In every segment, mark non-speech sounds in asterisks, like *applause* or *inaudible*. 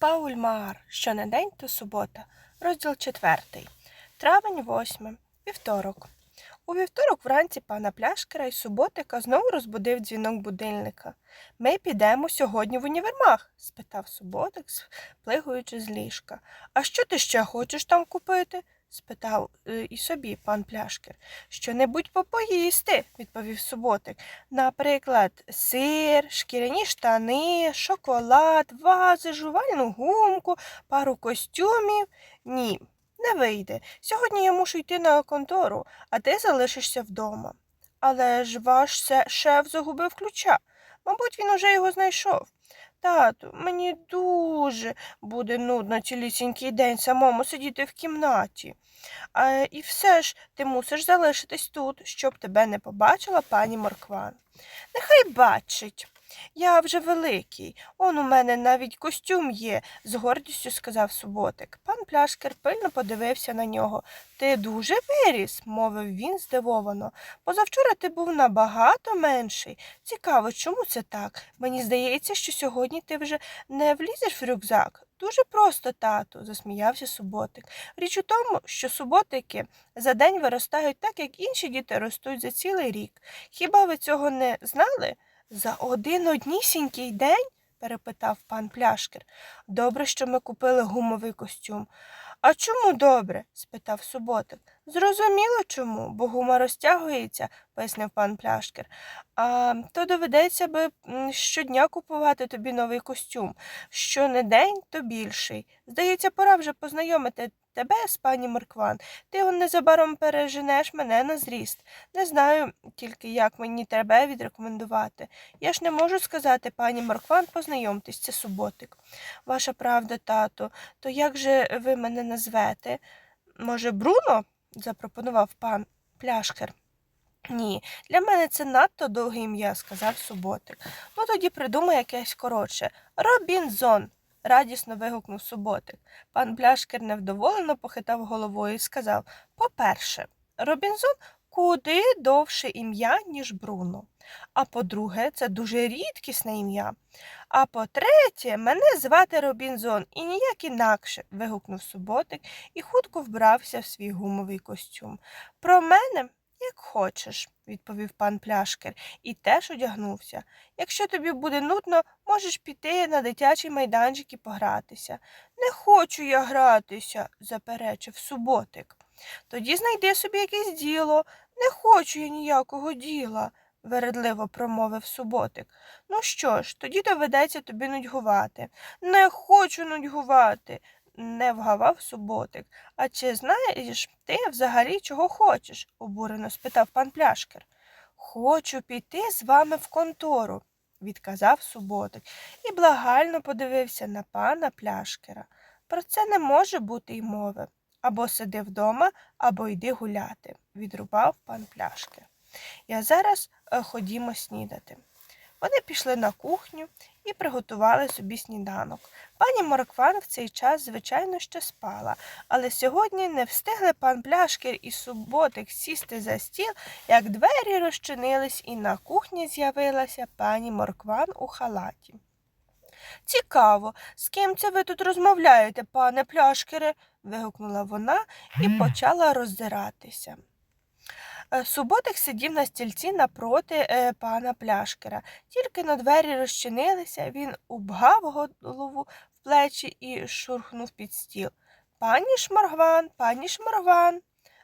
Пауль Маар. Що не день, то субота. Розділ четвертий. Травень восьме. Вівторок. У вівторок вранці пана Пляшкера і суботика знову розбудив дзвінок будильника. Ми підемо сьогодні в універмаг? спитав суботик, сплигуючи з ліжка. А що ти ще хочеш там купити? Спитав е, і собі пан Пляшкер. Що-небудь попоїсти, відповів суботик. Наприклад, сир, шкіряні штани, шоколад, вази, жувальну гумку, пару костюмів. Ні, не вийде. Сьогодні я мушу йти на контору, а ти залишишся вдома. Але ж ваш шеф загубив ключа. Мабуть, він уже його знайшов. Тату, мені дуже буде нудно цілісінький день самому сидіти в кімнаті. А, і все ж ти мусиш залишитись тут, щоб тебе не побачила пані Моркван. Нехай бачить. Я вже великий. Он у мене навіть костюм є, з гордістю сказав суботик. Пан пляшкер пильно подивився на нього. Ти дуже виріс, мовив він здивовано. Позавчора ти був набагато менший. Цікаво, чому це так? Мені здається, що сьогодні ти вже не влізеш в рюкзак. Дуже просто, тату, засміявся суботик. Річ у тому, що суботики за день виростають так, як інші діти ростуть за цілий рік. Хіба ви цього не знали? За один однісінький день? перепитав пан пляшкер. Добре, що ми купили гумовий костюм. А чому добре? спитав суботик. Зрозуміло чому, бо гума розтягується, пояснив пан пляшкер. А то доведеться би щодня купувати тобі новий костюм. Що не день, то більший. Здається, пора вже познайомити тебе пані Моркван. Ти он незабаром переженеш мене на зріст. Не знаю тільки, як мені тебе відрекомендувати. Я ж не можу сказати, пані Моркван, познайомтесь, це суботик. Ваша правда, тато, то як же ви мене назвете? Може, Бруно? запропонував пан пляшкер. Ні, для мене це надто довге ім'я, сказав суботик. Ну тоді придумай якесь коротше. Робінзон. Радісно вигукнув суботик. Пан пляшкер невдоволено похитав головою і сказав По-перше, Робінзон куди довше ім'я, ніж Бруно. А по-друге, це дуже рідкісне ім'я. А по-третє, мене звати Робінзон і ніяк інакше, вигукнув суботик і хутко вбрався в свій гумовий костюм. Про мене, як хочеш, відповів пан пляшкер і теж одягнувся. Якщо тобі буде нудно, можеш піти на дитячий майданчик і погратися. Не хочу я гратися, заперечив суботик. Тоді знайди собі якесь діло. Не хочу я ніякого діла, вередливо промовив суботик. Ну що ж, тоді доведеться тобі нудьгувати. Не хочу нудьгувати, не вгавав суботик. А чи знаєш ти взагалі чого хочеш? обурено спитав пан пляшкер. Хочу піти з вами в контору, відказав суботик і благально подивився на пана пляшкера. Про це не може бути й мови. Або сиди вдома, або йди гуляти, відрубав пан пляшкер. Я зараз е, ходімо снідати. Вони пішли на кухню і приготували собі сніданок. Пані Моркван в цей час, звичайно, ще спала, але сьогодні не встигли пан Пляшкір і суботик сісти за стіл, як двері розчинились, і на кухні з'явилася пані Моркван у халаті. Цікаво, з ким це ви тут розмовляєте, пане Пляшкере? вигукнула вона і почала роздиратися. Е, Суботик сидів на стільці напроти е, пана пляшкера. Тільки на двері розчинилися, він убгав голову в плечі і шурхнув під стіл. Пані Шморгван, пані Шморгван.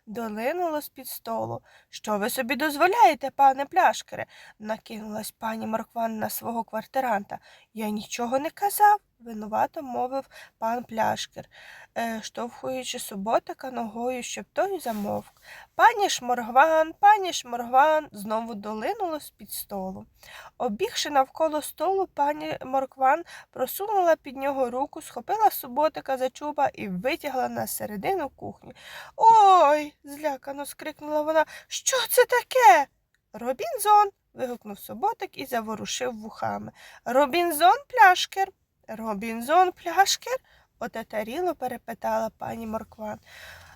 Долинуло з-під столу. Що ви собі дозволяєте, пане пляшкере? накинулась пані Моркван на свого квартиранта. Я нічого не казав, винувато мовив пан пляшкер, е, штовхуючи суботика ногою, щоб той замовк. Пані Шморгван, пані Шморгван знову долинуло з-під столу. Обігши навколо столу, пані Моркван просунула під нього руку, схопила суботика за чуба і витягла на середину кухні. Ой. злякано скрикнула вона. Що це таке? Робінзон. вигукнув суботик і заворушив вухами. Робінзон пляшкер. Робінзон пляшкер? отетаріло перепитала пані Моркван.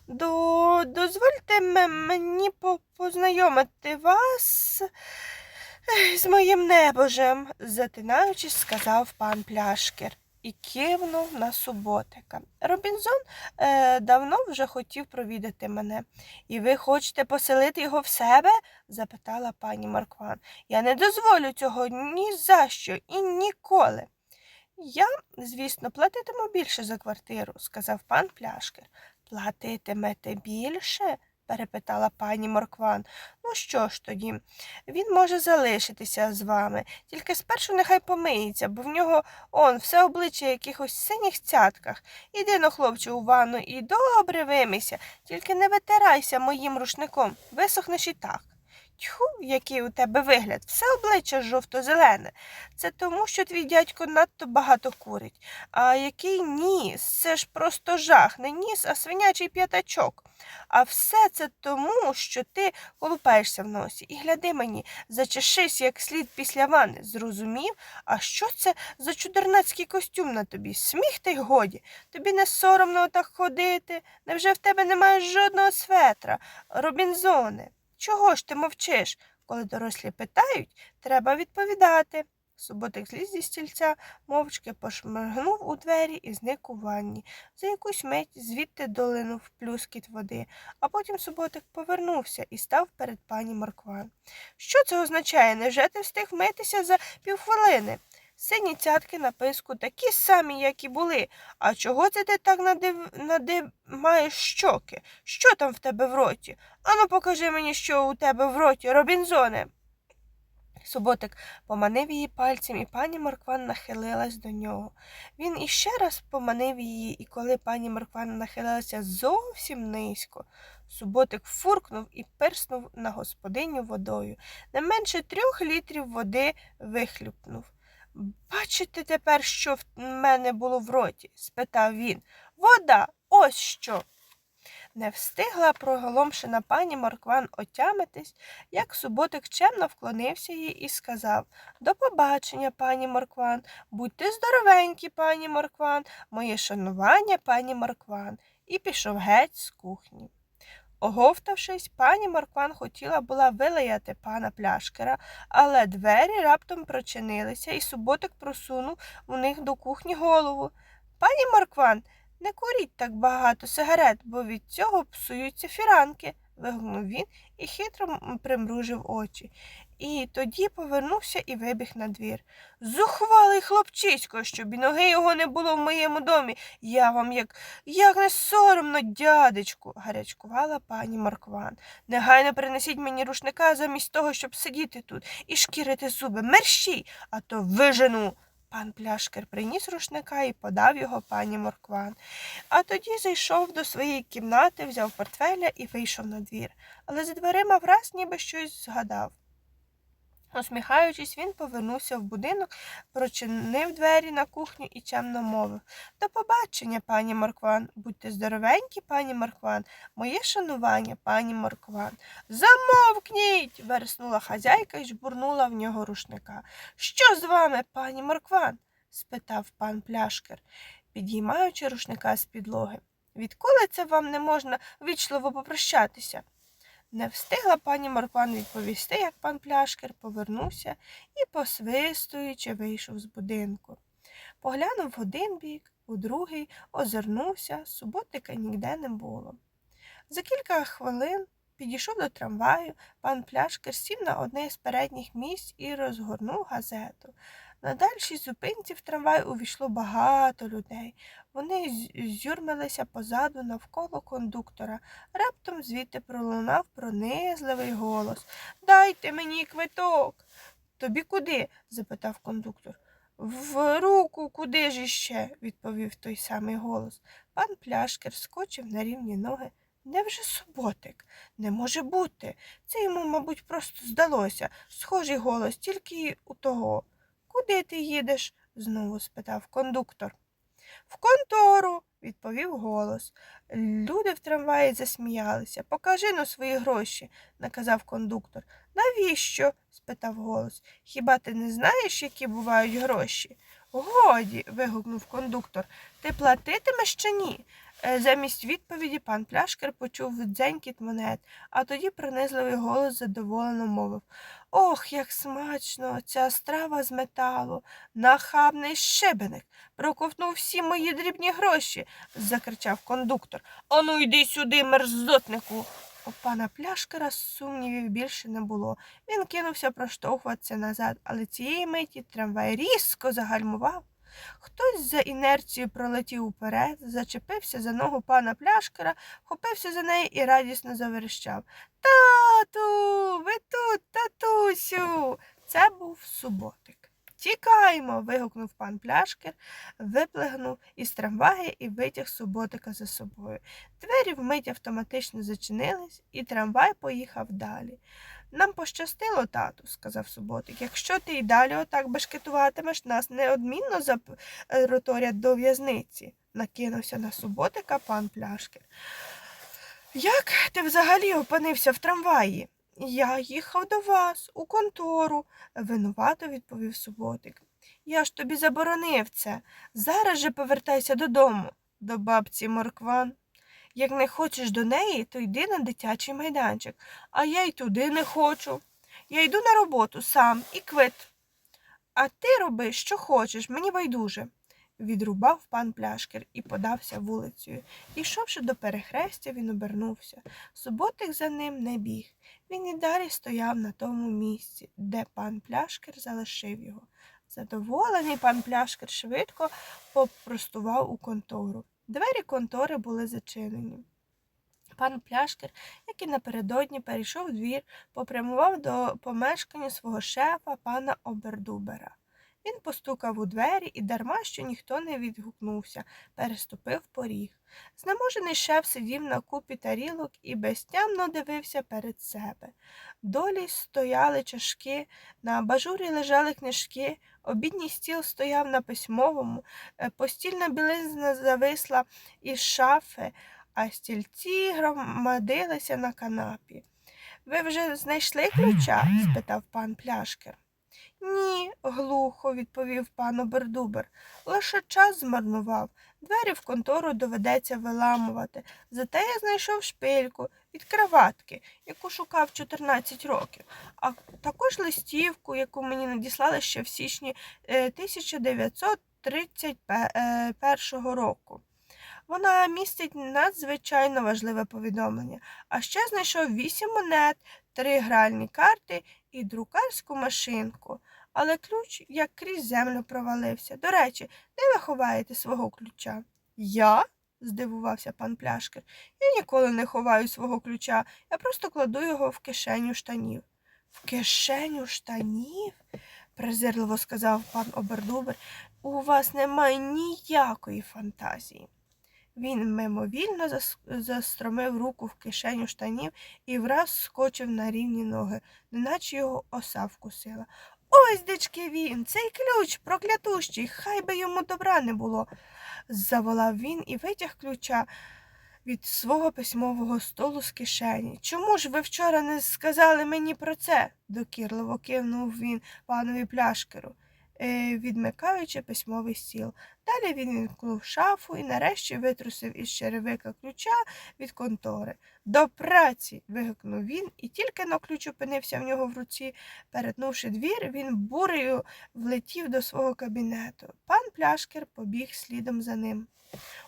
До... Дозвольте мені познайомити вас з моїм небожем, затинаючись, сказав пан пляшкер. і кивнув на суботика. Робінзон е, давно вже хотів провідати мене. І ви хочете поселити його в себе? запитала пані Маркван. Я не дозволю цього ні за що і ніколи. Я, звісно, платитиму більше за квартиру, сказав пан Пляшкер. Платитимете більше? перепитала пані Моркван. Ну що ж тоді? Він може залишитися з вами, тільки спершу нехай помиється, бо в нього он все обличчя в якихось синіх цятках. Іди но, хлопче, у ванну і добре вимийся, тільки не витирайся моїм рушником, висохнеш і так. Тьху, який у тебе вигляд, все обличчя жовто-зелене. Це тому, що твій дядько надто багато курить. А який ніс? Це ж просто жах, не ніс, а свинячий п'ятачок. А все це тому, що ти колупаєшся в носі. І гляди мені, зачешись як слід після ванни. Зрозумів? А що це за чудернацький костюм на тобі? Сміх та й годі. Тобі не соромно так ходити. Невже в тебе немає жодного светра? Робінзоне, чого ж ти мовчиш? Коли дорослі питають, треба відповідати. Суботик зліз зі стільця, мовчки пошморгнув у двері і зник у ванні. За якусь мить звідти долинув плюскіт води, а потім суботик повернувся і став перед пані Моркван. Що це означає? Невже ти встиг вмитися за півхвилини? Сині цятки на писку такі самі, як і були. А чого це ти так надив... надимаєш щоки? Що там в тебе в роті? Ану, покажи мені, що у тебе в роті, Робінзоне. Суботик поманив її пальцем, і пані Моркван нахилилась до нього. Він іще раз поманив її, і коли пані Моркван нахилилася зовсім низько, суботик фуркнув і пирснув на господиню водою. Не менше трьох літрів води вихлюпнув. Бачите тепер, що в мене було в роті? спитав він. Вода, ось що. Не встигла проголомшена пані Моркван отямитись, як суботик чемно вклонився їй і сказав До побачення, пані Моркван, будьте здоровенькі, пані Моркван, моє шанування, пані Моркван, і пішов геть з кухні. Оговтавшись, пані Маркван хотіла була вилаяти пана пляшкера, але двері раптом прочинилися, і суботик просунув у них до кухні голову. Пані Маркван, не куріть так багато сигарет, бо від цього псуються фіранки, вигукнув він і хитро примружив очі. І тоді повернувся і вибіг на двір. Зухвалий хлопчисько, щоб і ноги його не було в моєму домі. Я вам як як не соромно, дядечку, гарячкувала пані Маркван. Негайно принесіть мені рушника замість того, щоб сидіти тут і шкірити зуби. Мерщій, а то вижену. Пан пляшкер приніс рушника і подав його пані Моркван. А тоді зайшов до своєї кімнати, взяв портфеля і вийшов на двір. Але за дверима враз ніби щось згадав. Усміхаючись, він повернувся в будинок, прочинив двері на кухню і чемно мовив До побачення, пані Моркван. Будьте здоровенькі, пані Моркван. Моє шанування, пані Моркван. Замовкніть. вереснула хазяйка і жбурнула в нього рушника. Що з вами, пані Моркван? спитав пан пляшкер, підіймаючи рушника з підлоги. Відколи це вам не можна вічливо попрощатися? Не встигла пані Моркван відповісти, як пан пляшкер повернувся і, посвистуючи, вийшов з будинку. Поглянув в один бік, у другий, озирнувся, суботика ніде не було. За кілька хвилин підійшов до трамваю, пан пляшкер сів на одне з передніх місць і розгорнув газету. На дальшій зупинці в трамвай увійшло багато людей. Вони з'юрмилися позаду навколо кондуктора. Раптом звідти пролунав пронизливий голос Дайте мені квиток. Тобі куди? запитав кондуктор. В руку куди ж іще? відповів той самий голос. Пан пляшкер скочив на рівні ноги. Невже суботик? Не може бути. Це йому, мабуть, просто здалося. Схожий голос, тільки у того. Куди ти їдеш? знову спитав кондуктор. В контору, відповів голос. Люди в трамваї засміялися. Покажи ну свої гроші, наказав кондуктор. Навіщо? спитав голос. Хіба ти не знаєш, які бувають гроші? Годі. вигукнув кондуктор. Ти платитимеш чи ні? Е, Замість відповіді пан Пляшкер почув дзенькіт монет, а тоді пронизливий голос задоволено мовив Ох, як смачно, ця страва з металу, нахабний шибеник, проковтнув всі мої дрібні гроші, закричав кондуктор. Ану, йди сюди, мерзотнику. У пана пляшкера сумнівів більше не було. Він кинувся проштовхуватися назад, але цієї миті трамвай різко загальмував. Хтось за інерцією пролетів уперед, зачепився за ногу пана пляшкера, вхопився за неї і радісно заверещав. Тату, ви тут, татусю. Це був суботик. Тікаймо. вигукнув пан пляшкер, виплигнув із трамвая і витяг суботика за собою. Двері вмить автоматично зачинились, і трамвай поїхав далі. Нам пощастило, тату, сказав суботик. Якщо ти й далі отак бешкетуватимеш, нас неодмінно запроторять до в'язниці, накинувся на суботика пан пляшкер. Як ти взагалі опинився в трамваї? Я їхав до вас, у контору, винувато відповів суботик. Я ж тобі заборонив це. Зараз же повертайся додому, до бабці Моркван. Як не хочеш до неї, то йди на дитячий майданчик, а я й туди не хочу. Я йду на роботу сам і квит. А ти роби, що хочеш, мені байдуже, відрубав пан пляшкер і подався вулицею. Ішовши до перехрестя, він обернувся. Суботик за ним не біг. Він і далі стояв на тому місці, де пан пляшкер залишив його. Задоволений пан пляшкер швидко попростував у контору. Двері контори були зачинені. Пан пляшкер, як і напередодні, перейшов двір, попрямував до помешкання свого шефа, пана Обердубера. Він постукав у двері і, дарма що ніхто не відгукнувся, переступив поріг. Знеможений шеф сидів на купі тарілок і безтямно дивився перед себе. Долі стояли чашки, на абажурі лежали книжки, обідній стіл стояв на письмовому, е, постільна білизна зависла із шафи, а стільці громадилися на канапі. Ви вже знайшли ключа? *clears throat* спитав пан пляшкер. Ні, глухо відповів пан Обердубер. Лише час змарнував. Двері в контору доведеться виламувати. Зате я знайшов шпильку від краватки, яку шукав 14 років, а також листівку, яку мені надіслали ще в січні е, 1931 року. Вона містить надзвичайно важливе повідомлення, а ще знайшов вісім монет, три гральні карти і друкарську машинку. Але ключ як крізь землю провалився. До речі, де ви ховаєте свого ключа? Я? здивувався пан пляшкер. Я ніколи не ховаю свого ключа, я просто кладу його в кишеню штанів. В кишеню штанів? презирливо сказав пан Обердубер, у вас немає ніякої фантазії. Він мимовільно застромив руку в кишеню штанів і враз скочив на рівні ноги, неначе його оса вкусила. Ось дички він, цей ключ проклятущий, хай би йому добра не було. заволав він і витяг ключа від свого письмового столу з кишені. Чому ж ви вчора не сказали мені про це? докірливо кивнув він панові пляшкеру, відмикаючи письмовий стіл. Далі він вімкнув шафу і нарешті витрусив із черевика ключа від контори. До праці. вигукнув він, і тільки но ключ опинився в нього в руці. Перетнувши двір, він бурею влетів до свого кабінету. Пан пляшкер побіг слідом за ним.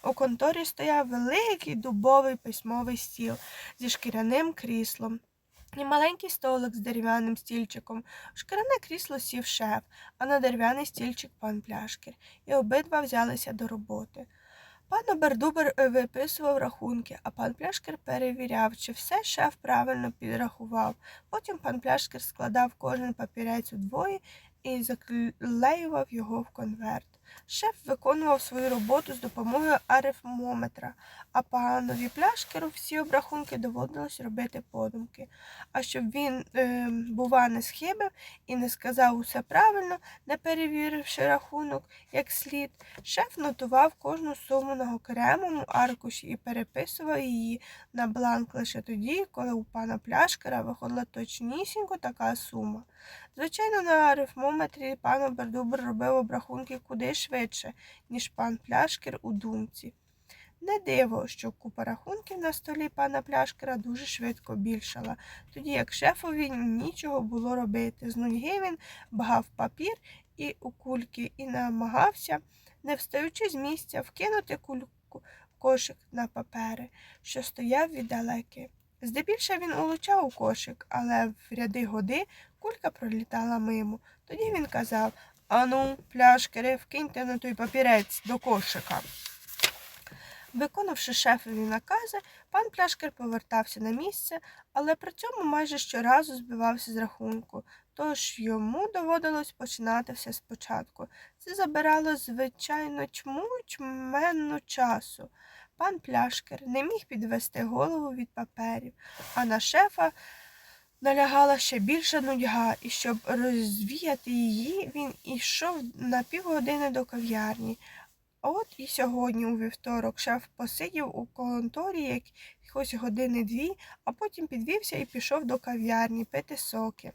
У конторі стояв великий дубовий письмовий стіл зі шкіряним кріслом. Маленький столик з дерев'яним стільчиком. У шкіряне крісло сів шеф, а на дерев'яний стільчик пан пляшкер, і обидва взялися до роботи. Пан Обердубер е, виписував рахунки, а пан пляшкер перевіряв, чи все шеф правильно підрахував. Потім пан пляшкер складав кожен папірець удвоє і заклеював його в конверт. Шеф виконував свою роботу з допомогою арифмометра, а панові пляшкеру всі обрахунки доводилось робити подумки. А щоб він, е, бува, не схибив і не сказав усе правильно, не перевіривши рахунок як слід, шеф нотував кожну суму на окремому аркуші і переписував її на бланк лише тоді, коли у пана пляшкера виходила точнісінько така сума. Звичайно, на арифмометрі пан Обердубер робив обрахунки куди швидше, ніж пан пляшкер у думці. Не диво, що купа рахунків на столі пана пляшкера дуже швидко більшала, тоді як шефові нічого було робити. З нудьги він багав папір і у кульки і намагався, не встаючи з місця, вкинути кульку кошик на папери, що стояв віддалеки. Здебільше він улучав у кошик, але в ряди годи кулька пролітала мимо. Тоді він казав Ану, пляшкери, вкиньте на той папірець до кошика. Виконавши шефові накази, пан пляшкер повертався на місце, але при цьому майже щоразу збивався з рахунку, тож йому доводилось починати все спочатку. Це забирало, звичайно, чму чменну часу. Пан пляшкер не міг підвести голову від паперів, а на шефа налягала ще більша нудьга, і щоб розвіяти її, він ішов на півгодини до кав'ярні. От і сьогодні, у вівторок, шеф посидів у конторі якось години дві, а потім підвівся і пішов до кав'ярні пити соки.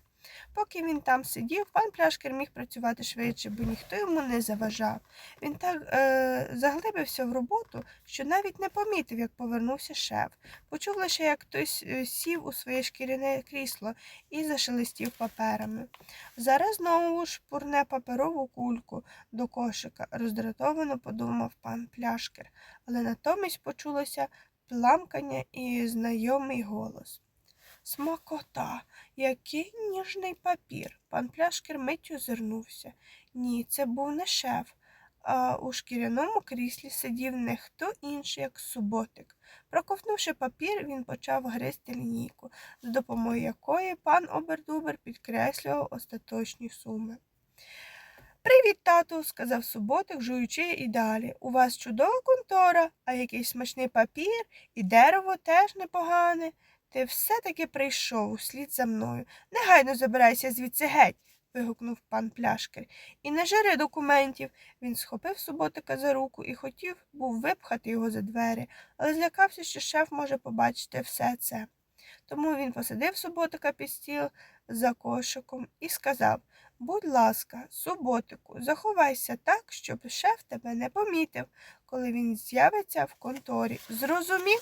Поки він там сидів, пан пляшкер міг працювати швидше, бо ніхто йому не заважав. Він так е, заглибився в роботу, що навіть не помітив, як повернувся шеф. Почув лише, як хтось е, сів у своє шкіряне крісло і зашелестів паперами. Зараз знову шпурне паперову кульку до кошика, роздратовано подумав пан пляшкер, але натомість почулося пламкання і знайомий голос. Смакота, який ніжний папір. Пан пляшкер миттю озирнувся. Ні, це був не шеф, а у шкіряному кріслі сидів не хто інший, як суботик. Проковтнувши папір, він почав гризти лінійку, з допомогою якої пан Обердубер підкреслював остаточні суми. Привіт, тату, сказав суботик, жуючи і далі. У вас чудова контора, а якийсь смачний папір, і дерево теж непогане. Ти все-таки прийшов услід за мною. Негайно забирайся звідси геть. вигукнув пан пляшкер. І не жири документів. Він схопив суботика за руку і хотів був випхати його за двері, але злякався, що шеф може побачити все це. Тому він посадив суботика під стіл за кошиком і сказав Будь ласка, суботику, заховайся так, щоб шеф тебе не помітив, коли він з'явиться в конторі. Зрозумів?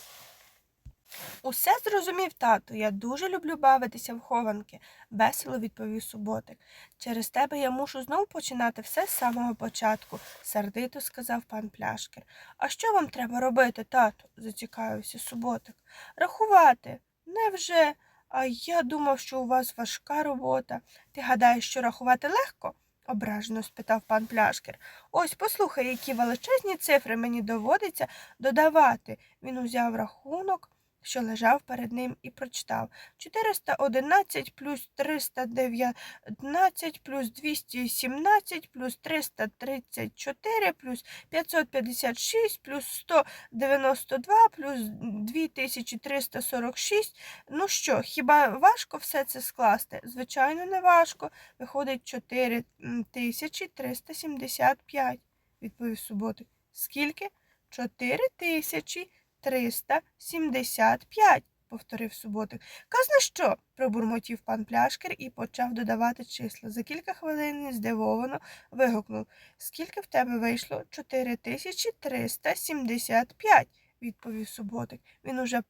Усе зрозумів, тату. Я дуже люблю бавитися в хованки, весело відповів суботик. Через тебе я мушу знову починати все з самого початку, сердито сказав пан пляшкер. А що вам треба робити, тату? зацікавився суботик. Рахувати. Невже? А я думав, що у вас важка робота. Ти гадаєш, що рахувати легко? ображено спитав пан пляшкер. Ось послухай, які величезні цифри мені доводиться додавати. Він узяв рахунок що лежав перед ним, і прочитав 411 плюс 319 плюс 217 плюс 334 плюс 556 плюс 192 плюс 2346. Ну що, хіба важко все це скласти? Звичайно, не важко. Виходить 4375, відповів суботик. Скільки? 4000. 375, повторив суботик. Казна що? пробурмотів пан пляшкер і почав додавати числа. За кілька хвилин здивовано вигукнув Скільки в тебе вийшло? 4375, відповів суботик. Він уже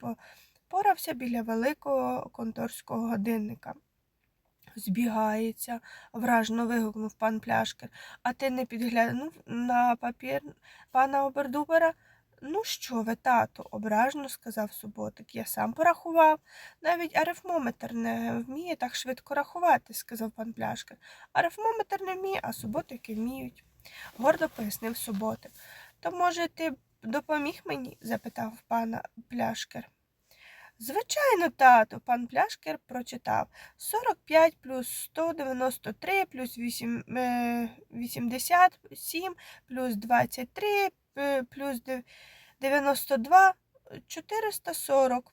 порався біля великого конторського годинника. Збігається, вражено вигукнув пан пляшкер. А ти не підглянув на папір пана Обердубера? Ну, що ви, тату, ображено сказав суботик. Я сам порахував. Навіть арифмометр не вміє так швидко рахувати, сказав пан пляшкер. Арифмометр не вміє, а суботики вміють. Гордо пояснив суботик. То, може, ти допоміг мені? запитав пана пляшкер. Звичайно, тату, пан пляшкер прочитав 45 плюс 193 плюс 8, 87 плюс 23 плюс 92 440.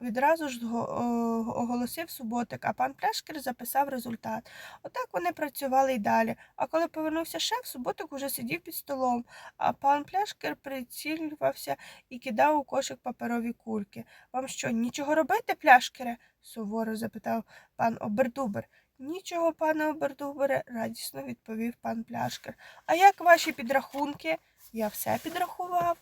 Відразу ж оголосив суботик, а пан пляшкер записав результат. Отак вони працювали й далі. А коли повернувся шеф, суботик уже сидів під столом, а пан пляшкер прицілювався і кидав у кошик паперові кульки. Вам що, нічого робити, пляшкере? суворо запитав пан Обердубер. Нічого, пане Обердубере, радісно відповів пан пляшкер. А як ваші підрахунки? Я все підрахував.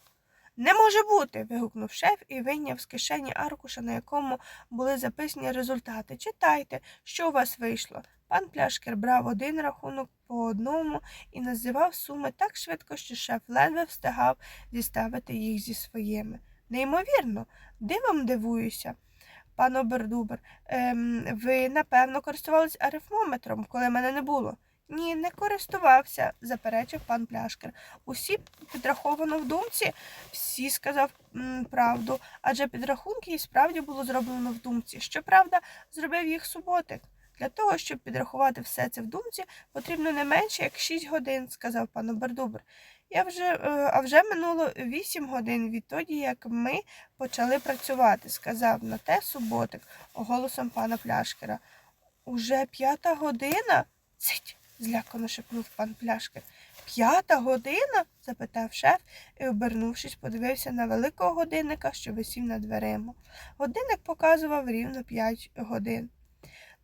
Не може бути. вигукнув шеф і вийняв з кишені аркуша, на якому були записані результати. Читайте, що у вас вийшло. Пан пляшкер брав один рахунок по одному і називав суми так швидко, що шеф ледве встигав зіставити їх зі своїми. Неймовірно, дивом дивуюся. Пан Обердубер, ем, ви, напевно, користувались арифмометром, коли мене не було. Ні, не користувався, заперечив пан пляшкер. Усі підраховано в думці, всі сказав м, правду, адже підрахунки і справді було зроблено в думці. Щоправда, зробив їх суботик. Для того, щоб підрахувати все це в думці, потрібно не менше, як шість годин, сказав пан Обердубер. Я вже, е, а вже минуло вісім годин відтоді, як ми почали працювати, сказав на те суботик голосом пана пляшкера. Уже п'ята година? Цить, злякано шепнув пан пляшкер. П'ята година? запитав шеф і, обернувшись, подивився на великого годинника, що висів над дверима. Годинник показував рівно п'ять годин.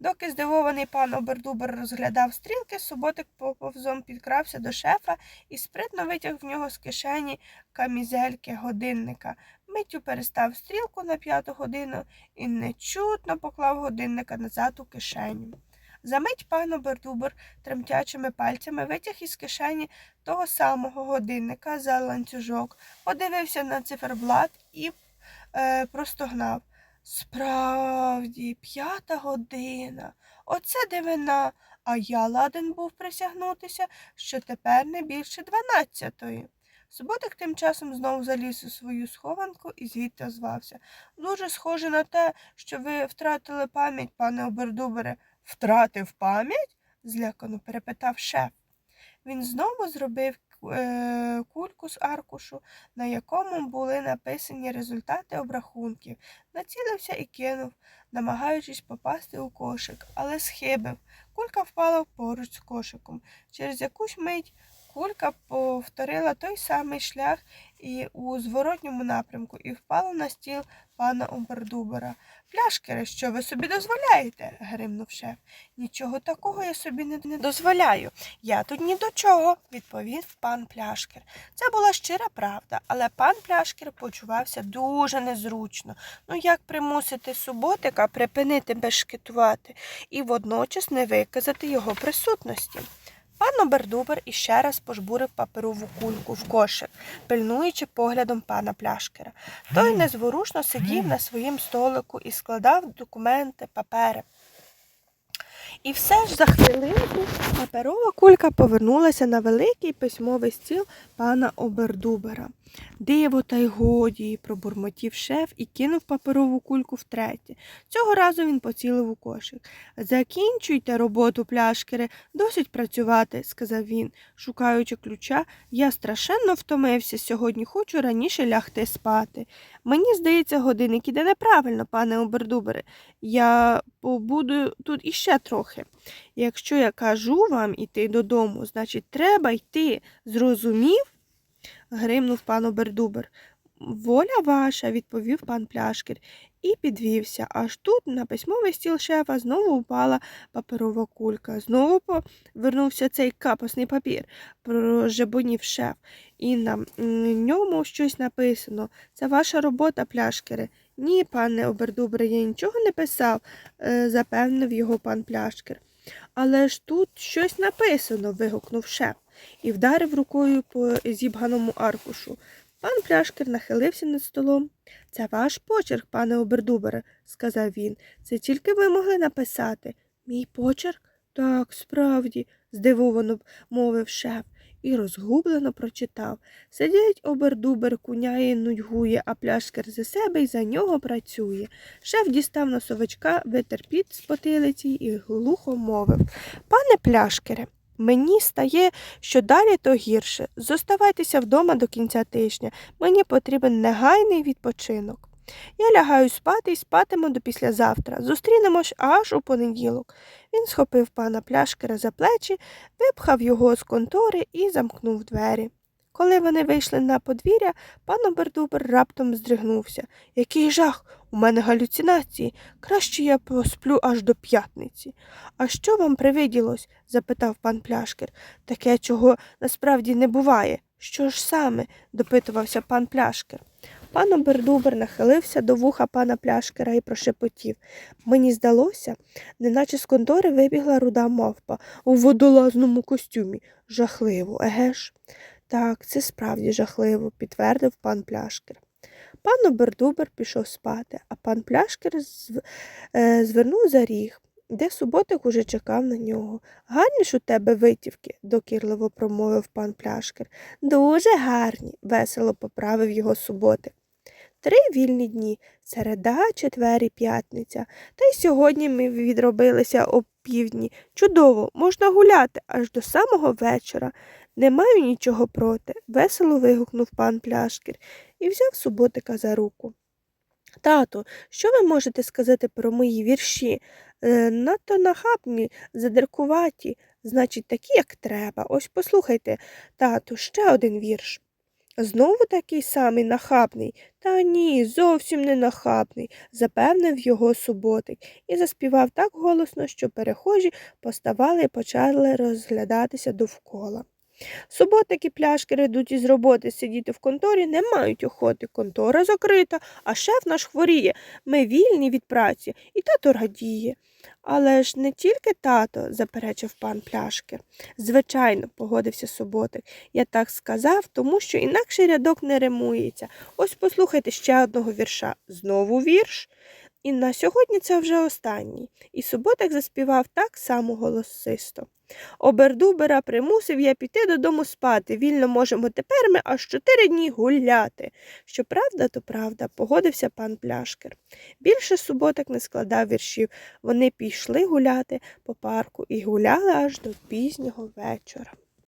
Доки здивований пан Обердубер розглядав стрілки, суботик поповзом підкрався до шефа і спритно витяг в нього з кишені камізельки годинника. Миттю перестав стрілку на п'яту годину і нечутно поклав годинника назад у кишеню. Замить пан Обердубер тремтячими пальцями витяг із кишені того самого годинника за ланцюжок, подивився на циферблат і е, простогнав. Справді, п'ята година. Оце дивина. А я ладен був присягнутися, що тепер не більше дванадцятої. Суботик тим часом знову заліз у свою схованку і звідти озвався. Дуже схоже на те, що ви втратили пам'ять, пане Обердубере. Втратив пам'ять? злякано перепитав шеф. Він знову зробив е, кульку з аркушу, на якому були написані результати обрахунків, націлився і кинув, намагаючись попасти у кошик, але схибив. Кулька впала поруч з кошиком. Через якусь мить кулька повторила той самий шлях і у зворотньому напрямку і впала на стіл пана Умбердубера. Пляшкери, що ви собі дозволяєте? гримнув шеф. Нічого такого я собі не, дозволяю. Я тут ні до чого, відповів пан пляшкер. Це була щира правда, але пан пляшкер почувався дуже незручно. Ну як примусити суботика припинити бешкетувати і водночас не виказати його присутності? Пан Обердубер іще раз пожбурив паперову кульку в кошик, пильнуючи поглядом пана пляшкера. Той незворушно сидів на своїм столику і складав документи, папери. І все ж за хвилинку паперова кулька повернулася на великий письмовий стіл пана Обердубера. Диво, та й годі, пробурмотів шеф і кинув паперову кульку втретє. Цього разу він поцілив у кошик. Закінчуйте роботу, пляшкери, досить працювати, сказав він, шукаючи ключа. Я страшенно втомився сьогодні, хочу раніше лягти спати. Мені здається, годинник іде неправильно, пане Обердубере. Я побуду тут іще трохи. Якщо я кажу вам іти додому, значить, треба йти. Зрозумів? Гримнув пан Обердубер. Воля ваша, відповів пан пляшкір і підвівся. Аж тут на письмовий стіл шефа знову упала паперова кулька. Знову повернувся цей капосний папір, прожебонів шеф, і на ньому щось написано. Це ваша робота, пляшкери. Ні, пане Обердубре, я нічого не писав, е, запевнив його пан пляшкер. Але ж тут щось написано. вигукнув шеф і вдарив рукою по зібганому аркушу. Пан пляшкер нахилився над столом. Це ваш почерк, пане Обердубере, сказав він. Це тільки ви могли написати. Мій почерк? Так, справді, здивовано мовив шеф і розгублено прочитав. Сидять обердубер, куняє, нудьгує, а пляшкер за себе й за нього працює. Шеф дістав носовичка, витер піт з потилиці і глухо мовив Пане пляшкере, Мені стає, що далі то гірше. Зоставайтеся вдома до кінця тижня. Мені потрібен негайний відпочинок. Я лягаю спати і спатиму до післязавтра. Зустрінемось аж у понеділок. Він схопив пана пляшкера за плечі, випхав його з контори і замкнув двері. Коли вони вийшли на подвір'я, пан Обердубер раптом здригнувся. Який жах! У мене галюцинації. Краще я посплю аж до п'ятниці. А що вам привиділось? запитав пан Пляшкер. Таке, чого насправді не буває. Що ж саме? допитувався пан Пляшкер. Пан Обердубер нахилився до вуха пана Пляшкера і прошепотів. Мені здалося, неначе з контори вибігла руда мавпа у водолазному костюмі. Жахливо, еге ж? Так, це справді жахливо, підтвердив пан Пляшкер. Пан Обердубер пішов спати, а пан Пляшкер зв... е, звернув за ріг, де суботик уже чекав на нього. Гарні ж у тебе витівки, докірливо промовив пан Пляшкер. Дуже гарні, весело поправив його суботик. Три вільні дні середа, четвер і п'ятниця. Та й сьогодні ми відробилися о півдні. Чудово, можна гуляти аж до самого вечора. Не маю нічого проти, весело вигукнув пан Пляшкір і взяв суботика за руку. Тату, що ви можете сказати про мої вірші? Е, надто нахабні, задиркуваті, значить, такі, як треба. Ось послухайте, тату, ще один вірш. Знову такий самий нахабний. Та ні, зовсім не нахабний, запевнив його суботик і заспівав так голосно, що перехожі поставали і почали розглядатися довкола. Суботики пляшки йдуть із роботи сидіти в конторі, не мають охоти. Контора закрита, а шеф наш хворіє. Ми вільні від праці, і тато радіє. Але ж не тільки тато, заперечив пан пляшки. Звичайно, погодився суботик. Я так сказав, тому що інакше рядок не римується. Ось послухайте ще одного вірша. Знову вірш. І на сьогодні це вже останній. І суботик заспівав так само голосисто. Обердубера примусив я піти додому спати. Вільно можемо тепер ми аж чотири дні гуляти. Що правда, то правда, погодився пан Пляшкер. Більше суботик не складав віршів. Вони пішли гуляти по парку і гуляли аж до пізнього вечора.